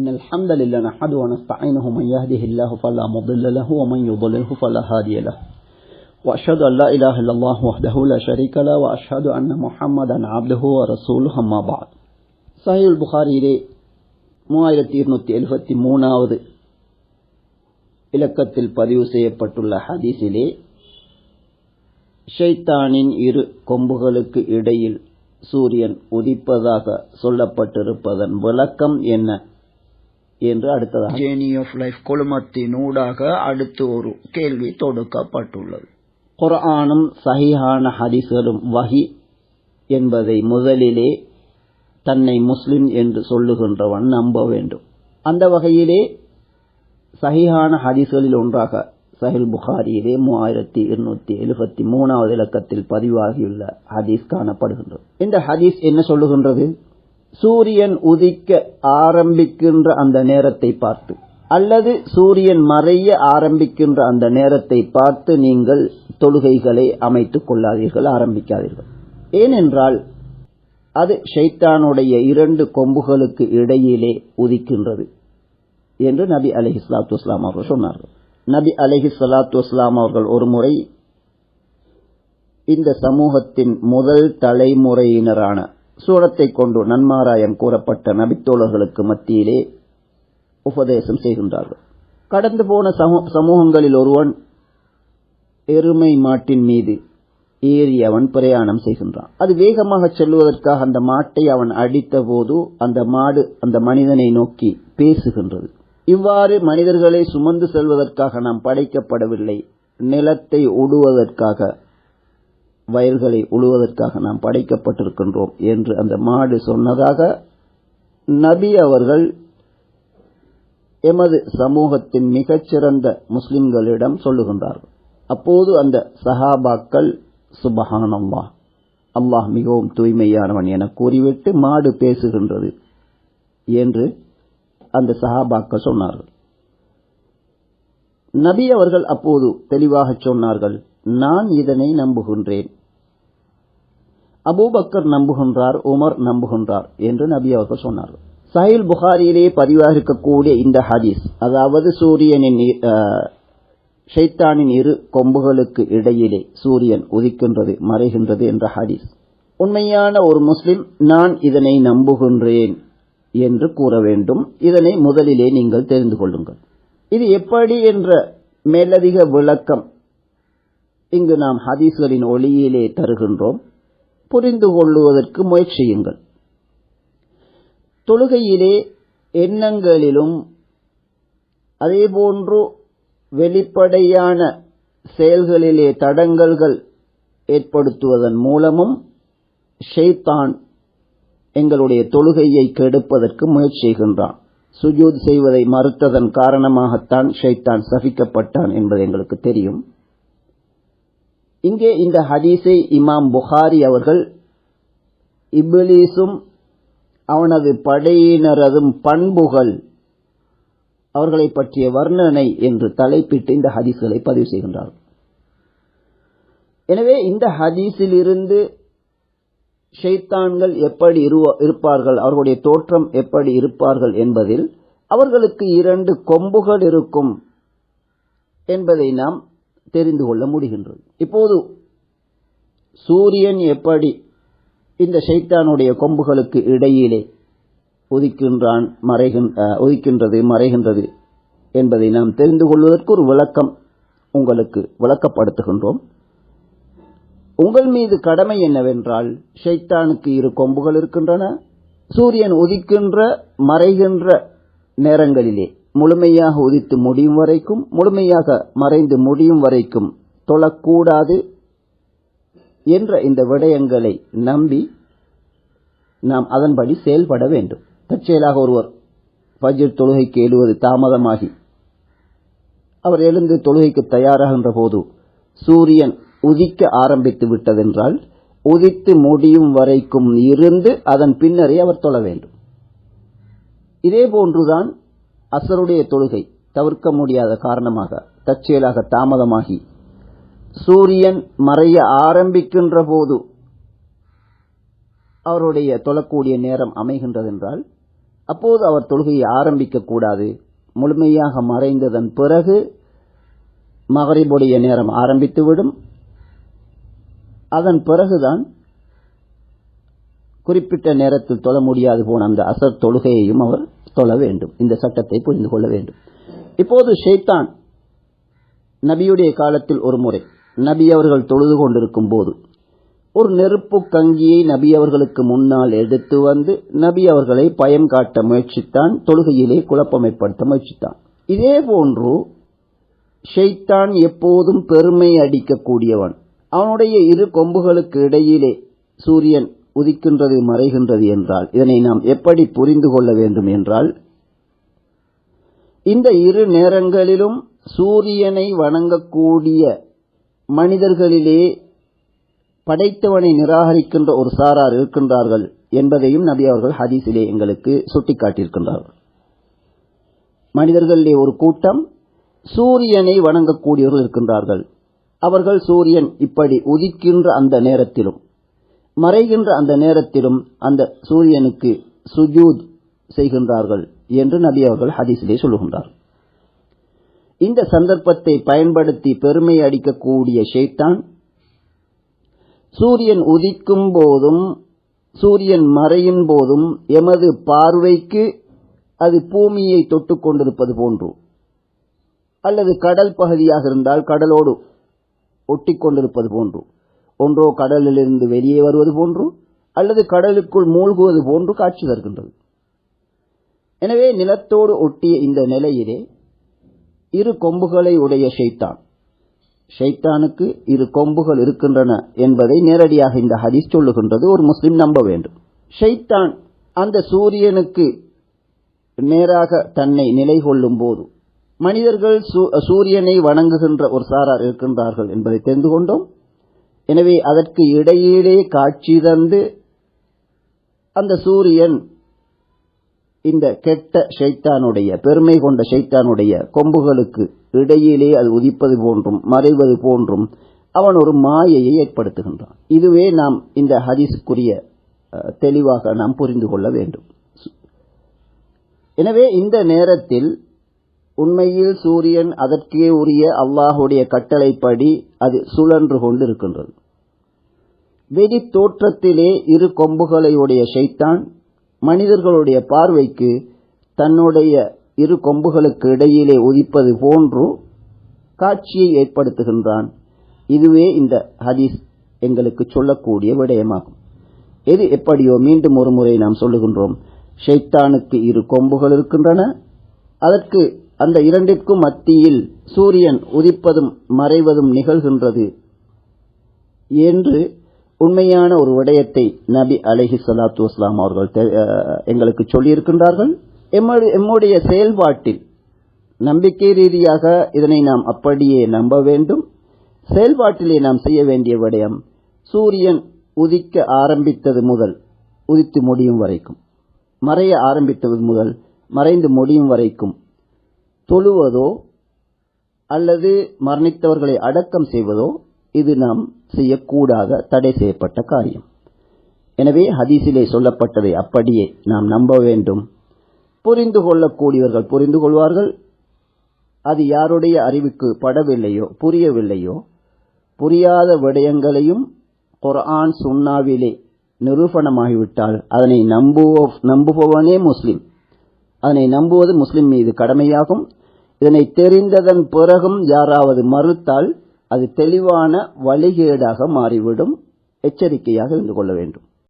إن الحمد لله نحمده ونستعينه من يهده الله فلا مضل له ومن يضلله فلا هادي له وأشهد أن لا إله إلا الله وحده لا شريك له وأشهد أن محمدا عبده ورسوله أما بعد صحيح البخاري மூவாயிரத்தி இருநூத்தி எழுபத்தி மூணாவது இலக்கத்தில் பதிவு செய்யப்பட்டுள்ள ஹதீஸிலே ஷைத்தானின் இரு கொம்புகளுக்கு இடையில் சூரியன் உதிப்பதாக சொல்லப்பட்டிருப்பதன் விளக்கம் என்ன என்று அடுத்ததாக ஜேர்னி ஆஃப் லைஃப் குழுமத்தின் ஊடாக அடுத்து ஒரு கேள்வி தொடுக்கப்பட்டுள்ளது. குர்ஆனும் சஹிஹான ஹதீஸ்களும் வஹி என்பதை முதலிலே தன்னை முஸ்லிம் என்று சொல்லுகின்றவன் நம்ப வேண்டும். அந்த வகையிலே சஹிஹான ஹதீஸ்களில் ஒன்றாக சஹில் புகாரியிலே மூவாயிரத்தி இருநூத்தி எழுபத்தி மூணாவது இலக்கத்தில் பதிவாகியுள்ள ஹதீஸ் காணப்படுகின்றது. இந்த ஹதீஸ் என்ன சொல்லுகின்றது? சூரியன் உதிக்க ஆரம்பிக்கின்ற அந்த நேரத்தை பார்த்து அல்லது சூரியன் மறைய ஆரம்பிக்கின்ற அந்த நேரத்தை பார்த்து நீங்கள் தொழுகைகளை அமைத்துக் கொள்ளாதீர்கள் ஆரம்பிக்காதீர்கள். ஏனென்றால் அது ஷைத்தானுடைய இரண்டு கொம்புகளுக்கு இடையிலே உதிக்கின்றது என்று நபி அலஹி சலாத்து வஸ்லாம் அவர்கள் சொன்னார்கள். நபி அலஹி சலாத்து வஸ்லாம் அவர்கள் ஒரு முறை இந்த சமூகத்தின் முதல் தலைமுறையினரான சூரத்தை கொண்டு நன்மாராயம் கூறப்பட்ட நபித்தோழர்களுக்கு மத்தியிலே உபதேசம் செய்கின்றார்கள். கடந்து போன சமூகங்களில் ஒருவன் எருமை மாட்டின் மீது ஏறி அவன் பிரயாணம் செய்கின்றான். அது வேகமாக செல்வதற்காக அந்த மாட்டை அவன் அடித்த போது அந்த மாடு அந்த மனிதனை நோக்கி பேசுகின்றது. இவ்வாறு மனிதர்களை சுமந்து செல்வதற்காக நாம் படைக்கப்படவில்லை. நிலத்தை உடுவதற்காக வயல்களை உழுவதற்காக நாம் படைக்கப்பட்டிருக்கின்றோம் என்று அந்த மாடு சொன்னதாக நபி அவர்கள் எமது சமூகத்தின் மிகச்சிறந்த முஸ்லிம்களிடம் சொல்லுகின்றார்கள். அப்போது அந்த சஹாபாக்கள் சுபஹானம்மா அல்லாஹ் அல்லாஹ் மிகவும் தூய்மையானவன் என கூறிவிட்டு மாடு பேசுகின்றது என்று அந்த சஹாபாக்கள் சொன்னார்கள். நபி அவர்கள் அப்போது தெளிவாக சொன்னார்கள் நான் இதனை நம்புகின்றேன். அபூபக்கர் நம்புகின்றார் உமர் நம்புகின்றார் என்று நபி அவர்கள் சொன்னார்கள். சஹில் புகாரியிலே பதிவாக இருக்கக்கூடிய இந்த ஹதீஸ் அதாவது சூரியனின் ஷைத்தானின் இரு கொம்புகளுக்கு இடையிலே சூரியன் உதிக்கின்றது மறைகின்றது என்ற ஹதீஸ். உண்மையான ஒரு முஸ்லிம் நான் இதனை நம்புகின்றேன் என்று கூற வேண்டும். இதனை முதலிலே நீங்கள் தெரிந்து கொள்ளுங்கள். இது எப்படி என்ற மேலதிக விளக்கம் இங்கு நாம் ஹதீஸ்களின் ஒளியிலே தருகின்றோம். புரிந்து கொள்ளுவதற்கு முயற்சியுங்கள். தொழுகையிலே எண்ணங்களிலும் அதேபோன்று வெளிப்படையான செயல்களிலே தடங்கல்கள் ஏற்படுத்துவதன் மூலமும் ஷெய்தான் எங்களுடைய தொழுகையை கெடுப்பதற்கு முயற்சி செய்கின்றான் சுஜூத் செய்வதை மறுத்ததன் காரணமாகத்தான் ஷைத்தான் சபிக்கப்பட்டான் என்பது எங்களுக்கு தெரியும். இங்கே இந்த ஹதீஸை இமாம் புகாரி அவர்கள் இபிலீஸும் அவனது படையினரதும் பண்புகள் அவர்களை பற்றிய வர்ணனை என்று தலைப்பிட்டு இந்த ஹதீஸ்களை பதிவு செய்கின்றார்கள். எனவே இந்த ஹதீஸிலிருந்து ஷைத்தான்கள் எப்படி இருப்பார்கள் அவர்களுடைய தோற்றம் எப்படி இருப்பார்கள் என்பதில் அவர்களுக்கு இரண்டு கொம்புகள் இருக்கும் என்பதை நாம் தெரிந்து கொள்ள முடிகின்றது. இப்போது சூரியன் எப்படி இந்த ஷைத்தானுடைய கொம்புகளுக்கு இடையிலே உதிக்கின்றான் உதிக்கின்றது மறைகின்றது என்பதை நாம் தெரிந்து கொள்வதற்கு ஒரு விளக்கம் உங்களுக்கு விளக்கப்படுத்துகின்றோம். உங்கள் மீது கடமை என்னவென்றால் ஷைத்தானுக்கு இரு கொம்புகள் இருக்கின்றன சூரியன் உதிக்கின்ற மறைகின்ற நேரங்களிலே முழுமையாக உதித்து முடியும் வரைக்கும் முழுமையாக மறைந்து முடியும் வரைக்கும் தொழக்கூடாது என்ற இந்த விடயங்களை நம்பி நாம் அதன்படி செயல்பட வேண்டும். தற்செயலாக ஒருவர் பஜ்ர் தொழுகைக்கு எழுவது தாமதமாகி அவர் எழுந்து தொழுகைக்கு தயாராகின்ற போது சூரியன் உதிக்க ஆரம்பித்து விட்டதென்றால் உதித்து முடியும் வரைக்கும் இருந்து அதன் பின்னரே அவர் தொழ வேண்டும். இதே போன்றுதான் அசருடைய தொழுகை தவிர்க்க முடியாத காரணமாக தற்செயலாக தாமதமாகி சூரியன் மறைய ஆரம்பிக்கின்ற போது அவருடைய தொழக்கூடிய நேரம் அமைகின்றதென்றால் அப்போது அவர் தொழுகையை ஆரம்பிக்கக்கூடாது முழுமையாக மறைந்ததன் பிறகு மகரிபுடைய நேரம் ஆரம்பித்துவிடும். அதன் பிறகுதான் குறிப்பிட்ட நேரத்தில் தொழ முடியாது போன அந்த அசர் தொழுகையையும் அவர் தொழ வேண்டும். இந்த சட்டத்தை புரிந்து கொள்ள வேண்டும். இப்போது ஷெய்தான் நபியுடைய காலத்தில் ஒரு முறை நபி அவர்கள் தொழுது கொண்டிருக்கும் போது ஒரு நெருப்பு கங்கியை நபி அவர்களுக்கு முன்னால் எடுத்து வந்து நபி அவர்களை பயம் காட்ட முயற்சித்தான் தொழுகையிலே குழப்பமைப்படுத்த முயற்சித்தான். இதே போன்று ஷெய்தான் எப்போதும் பெருமை அடிக்கக்கூடியவன். அவனுடைய இரு கொம்புகளுக்கு இடையிலே சூரியன் உதிக்கின்றது மறைகின்றது என்றால் இதனை நாம் எப்படி புரிந்து கொள்ள வேண்டும் என்றால் இந்த இரு நேரங்களிலும் சூரியனை வணங்கக்கூடிய மனிதர்களிலே படைத்தவனை நிராகரிக்கின்ற ஒரு சாரார் இருக்கின்றார்கள் என்பதையும் நபி அவர்கள் ஹதீஸிலே எங்களுக்கு சுட்டிக்காட்டியிருக்கின்றார்கள் மனிதர்களிலே ஒரு கூட்டம் சூரியனை வணங்கக்கூடியவர்கள் இருக்கின்றார்கள். அவர்கள் சூரியன் இப்படி உதிக்கின்ற அந்த நேரத்திலும் மறைகின்ற அந்த நேரத்திலும் அந்த சூரியனுக்கு சுஜூத் செய்கின்றார்கள் என்று நபி அவர்கள் ஹதீஸிலே சொல்லுகின்றார். இந்த சந்தர்ப்பத்தை பயன்படுத்தி பெருமை அடிக்கக்கூடிய ஷைத்தான் சூரியன் உதிக்கும் போதும் சூரியன் மறையும் போதும் எமது பார்வைக்கு அது பூமியை தொட்டு கொண்டிருப்பது போன்று அல்லது கடல் பகுதியாக இருந்தால் கடலோடு ஒட்டி கொண்டிருப்பது போன்று ஒன்றோ கடலிலிருந்து வெளியே வருவது போன்று அல்லது கடலுக்குள் மூழ்குவது போன்று காட்சி தருகின்றது. எனவே நிலத்தோடு ஒட்டிய இந்த நிலையிலே இரு கொம்புகளை உடைய ஷைத்தான். ஷைத்தானுக்கு இரு கொம்புகள் இருக்கின்றன என்பதை நேரடியாக இந்த ஹதீஸ் சொல்லுகின்றது. ஒரு முஸ்லிம் நம்ப வேண்டும். ஷைத்தான் அந்த சூரியனுக்கு நேராக தன்னை நிலை கொள்ளும் போது மனிதர்கள் சூரியனை வணங்குகின்ற ஒரு சாரார் இருக்கின்றார்கள் என்பதை தெரிந்து கொண்டோம். எனவே அதற்கு இடையிலே காட்சி தந்து அந்த சூரியன் இந்த கெட்ட ஷைத்தானுடைய பெருமை கொண்ட ஷைத்தானுடைய கொம்புகளுக்கு இடையிலே அது உதிப்பது போன்றும் மறைவது போன்றும் அவன் ஒரு மாயையை ஏற்படுத்துகின்றான். இதுவே நாம் இந்த ஹதீஸுக்குரிய தெளிவாக நாம் புரிந்து கொள்ள வேண்டும். எனவே இந்த நேரத்தில் உண்மையில் சூரியன் அதற்கே உரிய அல்லாஹுடைய கட்டளைப்படி அது சுழன்று கொண்டு இருக்கின்றது வெடி தோற்றத்திலே இரு கொம்புகளை உடைய ஷைத்தான் மனிதர்களுடைய பார்வைக்கு தன்னுடைய இரு கொம்புகளுக்கு இடையிலே உதிப்பது போன்று காட்சியை ஏற்படுத்துகின்றான். இதுவே இந்த ஹதீஸ் எங்களுக்கு சொல்லக்கூடிய விடயமாகும். எது எப்படியோ மீண்டும் ஒரு முறை நாம் சொல்லுகின்றோம் ஷைத்தானுக்கு இரு கொம்புகள் இருக்கின்றன அதற்கு அந்த இரண்டிற்கும் மத்தியில் சூரியன் உதிப்பதும் மறைவதும் நிகழ்கின்றது என்று உண்மையான ஒரு விடயத்தை நபி அலஹி சலாத்து வஸ்லாம் அவர்கள் எங்களுக்கு சொல்லியிருக்கின்றார்கள். எம்முடைய செயல்பாட்டில் நம்பிக்கை ரீதியாக இதனை நாம் அப்படியே நம்ப வேண்டும். செயல்பாட்டிலே நாம் செய்ய வேண்டிய விடயம் சூரியன் உதிக்க ஆரம்பித்தது முதல் உதித்து முடியும் வரைக்கும் மறைய ஆரம்பித்தது முதல் மறைந்து முடியும் வரைக்கும் தொழுவதோ அல்லது மரணித்தவர்களை அடக்கம் செய்வதோ இது நாம் செய்யக்கூடாத தடை செய்யப்பட்ட காரியம். எனவே ஹதீஸிலே சொல்லப்பட்டதை அப்படியே நாம் நம்ப வேண்டும். புரிந்து கொள்ளக்கூடியவர்கள் புரிந்து கொள்வார்கள். அது யாருடைய அறிவுக்கு படவில்லையோ புரியவில்லையோ புரியாத விடயங்களையும் குர்ஆன் சுன்னாவிலே நிரூபணமாகிவிட்டால் அதனை நம்புவோ நம்புபவனே முஸ்லிம். அதனை நம்புவது முஸ்லிம் மீது கடமையாகும். இதனை தெரிந்ததன் பிறகும் யாராவது மறுத்தால் அது தெளிவான வழிகேடாக மாறிவிடும். எச்சரிக்கையாக இருந்து கொள்ள வேண்டும்.